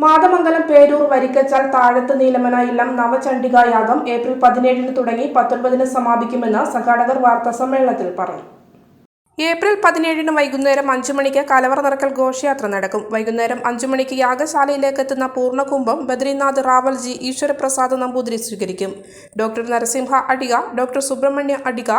മാതമംഗലം പേരൂർ വരിക്കച്ചാൽ താഴത്ത് നീലമന ഇല്ലം നവചണ്ഡികായാഗം ഏപ്രിൽ പതിനേഴിന് തുടങ്ങി പത്തൊൻപതിന് സമാപിക്കുമെന്ന് സംഘാടകർ വാർത്താ സമ്മേളനത്തിൽ പറഞ്ഞു ഏപ്രിൽ പതിനേഴിന് വൈകുന്നേരം അഞ്ചു മണിക്ക് കലവറ നിറക്കൽ ഘോഷയാത്ര നടക്കും. വൈകുന്നേരം അഞ്ചു മണിക്ക് യാഗശാലയിലേക്ക് എത്തുന്ന പൂർണകുംഭം ബദ്രീനാഥ് റാവൽജി ഈശ്വരപ്രസാദ് നമ്പൂതിരി സ്വീകരിക്കും. ഡോക്ടർ നരസിംഹ അടിക ഡോക്ടർ സുബ്രഹ്മണ്യ അടിക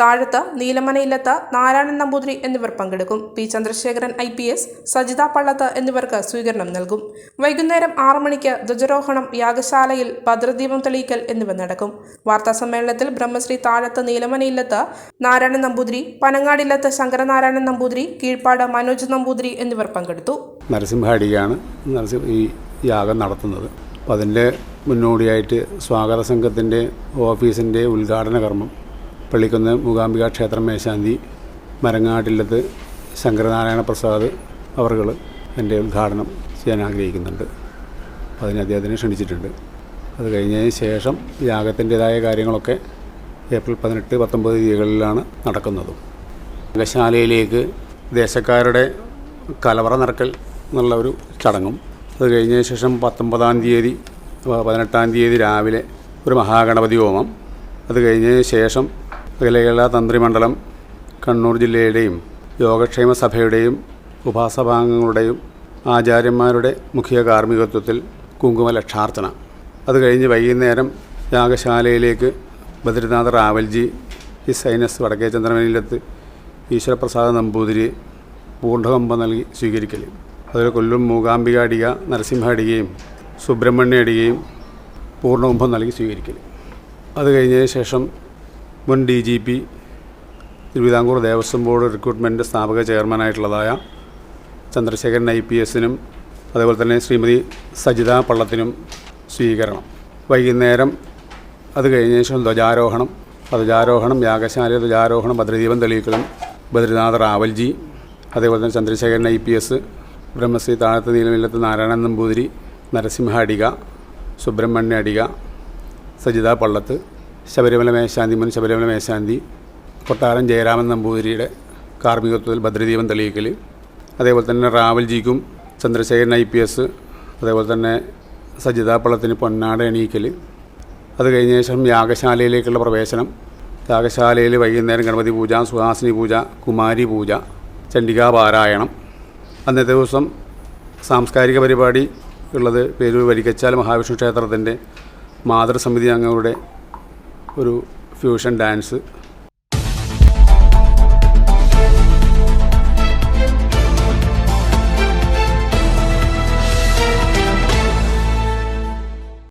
താഴത്ത് നീലമനയില്ലത്ത് നാരായണൻ നമ്പൂതിരി എന്നിവർ പങ്കെടുക്കും. P Chandrasekharan I P S Sajitha Pallath എന്നിവർക്ക് സ്വീകരണം നൽകും. വൈകുന്നേരം ആറു മണിക്ക് ധ്വജരോഹണം യാഗശാലയിൽ ഭദ്രദീപം തെളിയിക്കൽ എന്നിവ നടക്കും. വാർത്താസമ്മേളനത്തിൽ ബ്രഹ്മശ്രീ താഴത്ത് നീലമനയില്ലത്ത് നാരായണൻ നമ്പൂതിരി പനങ്ങാടില്ലത്ത് ശങ്കരനാരായണൻ നമ്പൂതിരി കീഴ്പ്പാട് മനോജ് നമ്പൂതിരി എന്നിവർ പങ്കെടുത്തു. നരസിംഹാടിയാണ് നരസിംഹ ഈ യാഗം നടത്തുന്നത്. അപ്പോൾ അതിന്റെ മുന്നോടിയായിട്ട് സ്വാഗത സംഘത്തിന്റെ ഓഫീസിന്റെ ഉദ്ഘാടന കർമ്മം പള്ളിക്കുന്ന് മൂകാംബിക ക്ഷേത്രം മേശാന്തി മരങ്ങാട്ടില്ലത്ത് ശങ്കരനാരായണ പ്രസാദ് അവർകൾ എന്റെ ഉദ്ഘാടനം ചെയ്യാൻ ആഗ്രഹിക്കുന്നുണ്ട്. അതിന് അദ്ദേഹത്തിനെ ക്ഷണിച്ചിട്ടുണ്ട്. അത് കഴിഞ്ഞതിന് ശേഷം യാഗത്തിന്റെതായ കാര്യങ്ങളൊക്കെ ഏപ്രിൽ പതിനെട്ട് പത്തൊമ്പത് തീയതികളിലാണ് നടക്കുന്നതും. യാഗശാലയിലേക്ക് ദേശക്കാരുടെ കലവറ നിറക്കൽ എന്നുള്ള ഒരു ചടങ്ങും അത് കഴിഞ്ഞതിന് ശേഷം പത്തൊമ്പതാം തീയതി പതിനെട്ടാം തീയതി രാവിലെ ഒരു മഹാഗണപതി ഹോമം. അത് കഴിഞ്ഞതിന് ശേഷം അഖിലകേരള തന്ത്രിമണ്ഡലം കണ്ണൂർ ജില്ലയുടെയും യോഗക്ഷേമ സഭയുടെയും ഉപാസഭാംഗങ്ങളുടെയും ആചാര്യന്മാരുടെ മുഖ്യ കാർമ്മികത്വത്തിൽ കുങ്കുമ ലക്ഷാർച്ചന. അത് കഴിഞ്ഞ് വൈകുന്നേരം യാഗശാലയിലേക്ക് ബദ്രിനാഥ് റാവൽജി ഈ സൈനസ് വടക്കേ ചന്ദ്രമനിലത്ത് ഈശ്വരപ്രസാദ് നമ്പൂതിരി പൂർണകമ്പം നൽകി സ്വീകരിക്കൽ അതിൽ കൊല്ലും മൂകാംബിക അടിക നരസിംഹ അടികയും സുബ്രഹ്മണ്യ അടികയും പൂർണകുംഭം നൽകി സ്വീകരിക്കൽ അത് കഴിഞ്ഞതിന് ശേഷം മുൻ D G P Thiruvithamkoor Devaswom board recruitment സ്ഥാപക ചെയർമാനായിട്ടുള്ളതായ ചന്ദ്രശേഖരൻ ഐ പി എസിനും അതേപോലെ തന്നെ ശ്രീമതി സജിത പള്ളത്തിനും സ്വീകരണം. വൈകുന്നേരം അത് കഴിഞ്ഞതിന് ശേഷം ധ്വജാരോഹണം. ധ്വജാരോഹണം യാഗശാല ധ്വജാരോഹണം ഭദ്രദീപം തെളിയിക്കലും ബദ്രിനാഥ് റാവൽജി അതേപോലെ തന്നെ Chandrasekharan I P S Brahmashri Thazhath Neelamillath Narayanan Namboothiri Narasimha Adiga Subrahmanya Adiga Sajitha Pallath Sabarimala മേശാന്തി മുൻ ശബരിമല മേശാന്തി കൊട്ടാരം ജയരാമൻ നമ്പൂതിരിയുടെ കാർമ്മികത്വത്തിൽ ഭദ്രദീപം തെളിയിക്കൽ അതേപോലെ തന്നെ റാവൽജിക്കും ചന്ദ്രശേഖരൻ ഐ പി എസ് അതേപോലെ തന്നെ സജിതാ പള്ളത്തിന് പൊന്നാട എണീക്കൽ അത് കഴിഞ്ഞ ശേഷം യാഗശാലയിലേക്കുള്ള പ്രവേശനം യാഗശാലയിൽ വൈകുന്നേരം ഗണപതി പൂജ സുഹാസിനി പൂജ കുമാരി പൂജ ചണ്ഡികാ പാരായണം. അന്നത്തെ ദിവസം സാംസ്കാരിക പരിപാടി ഉള്ളത് പേരൂർ വരിക്കച്ചാൽ മഹാവിഷ്ണു ക്ഷേത്രത്തിന്റെ മാതൃസമിതി അംഗങ്ങളുടെ ഒരു ഫ്യൂഷൻ ഡാൻസ്.